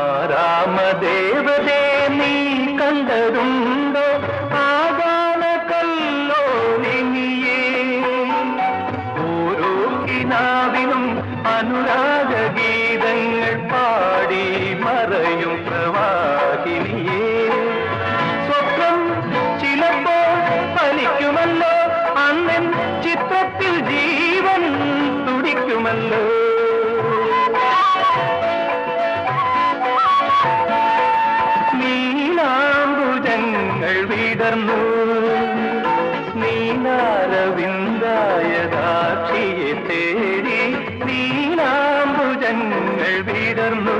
ആരാമദേവതേ നീ കണ്ടതുണ്ടോ? ആഗാന കല്ലോലിങ്ങിയേ ഓരോ കിനാവിനും അനുരാഗ ഗീതങ്ങൾ പാടി മറയും പ്രവാഹിനിയേ. സ്വപ്നം ചിലപ്പോൾ ഫലിക്കുമല്ലോ അന്നൻ ചിത്രത്തിൽ ജീവൻ തുടിക്കുമല്ലോ. നീലാംബുജങ്ങൾ വിടർന്നു നീലാരവിന്ദായ ദാക്ഷിയെ തേടി നീലാംബുജങ്ങൾ വിടർന്നു